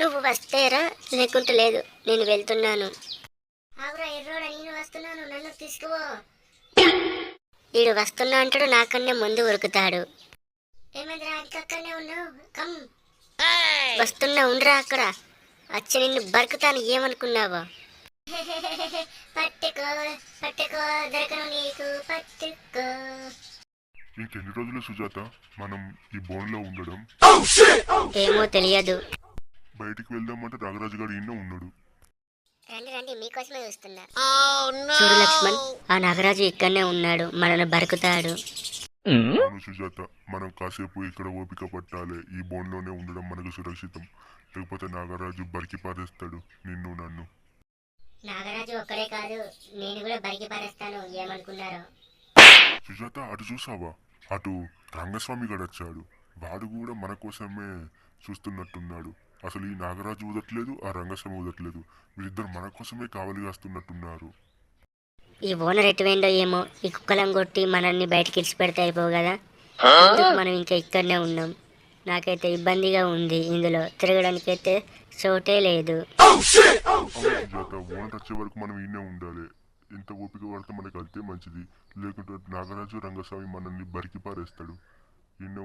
నువ్వు వస్తేరా లేకుంటే లేదు. నేను వెళ్తున్నాను. ఆవురా ఎర్రోడా నేను వస్తున్నాను. నన్ను తీసుకుపో. వీడు వస్తున్నా అంటాడు నాకన్నా ముందు ఉరుకుతాడు. ఏమైందిరా ఇంకా అక్కడనే ఉన్నావు? కమ్. వస్తున్నా ఉండరా అక్కడ. వచ్చి నిన్ను బరుకుతాను ఏమనుకున్నావో? పట్టుకో పట్టుకో దొరకను నీకు పట్టుకో. ఇంకెన్ని రోజులు సుజాత? మనం ఈ బోన్లో ఉండడం. ఏమో తెలియదు. బయటికి వెళ్దామంటే నాగరాజు గారు ఈయన ఉన్నాడు. రండి రండి మీకోసమే చూస్తున్నా. చూడు లక్ష్మణ్ ఆ నాగరాజు ఇక్కడనే ఉన్నాడు మనల్ని బరుకుతాడు. అవును సుజాత మనం కాసేపు ఇక్కడ ఓపిక పట్టాలి ఈ బోన్లోనే ఉండడం మనకు సురక్షితం. లేకపోతే నాగరాజు బరికి పారేస్తాడు నిన్ను నన్ను. నాగరాజు ఒక్కడే కాదు నేను కూడా బయకి పారేస్తాను ఏమనుకున్నారో. సుజాత అటు చూసావా? అటు రంగస్వామి గడు వచ్చాడు వాడు కూడా మన కోసమే చూస్తున్నట్టున్నాడు. అసలు ఈ నాగరాజు ఊదట్లేదు ఆ రంగస్వామి ఊదట్లేదు. వీరిద్దరు మన కోసమే కావలి కాస్తున్నట్టున్నారు. ఈ ఓనర్ ఎటువైందో ఏమో ఈ కుక్కలం కొట్టి మనల్ని బయటకి ఇడిచి పెడితే అయిపోవు కదా. మనం ఇంకా ఇక్కడనే ఉన్నాం. నాకైతే ఇబ్బందిగా ఉంది ఇందులో. తిరగడానికైతే చోటే లేదు. అవును సుజాత ఓనర్ వచ్చే వరకు మనం ఈయనే ఉండాలి. ఎంత ఓపిక పడితే మనకి అంతే మంచిది. లేకుంటే నాగరాజు రంగస్వామి మనల్ని బరికి పారేస్తాడు ఈయనే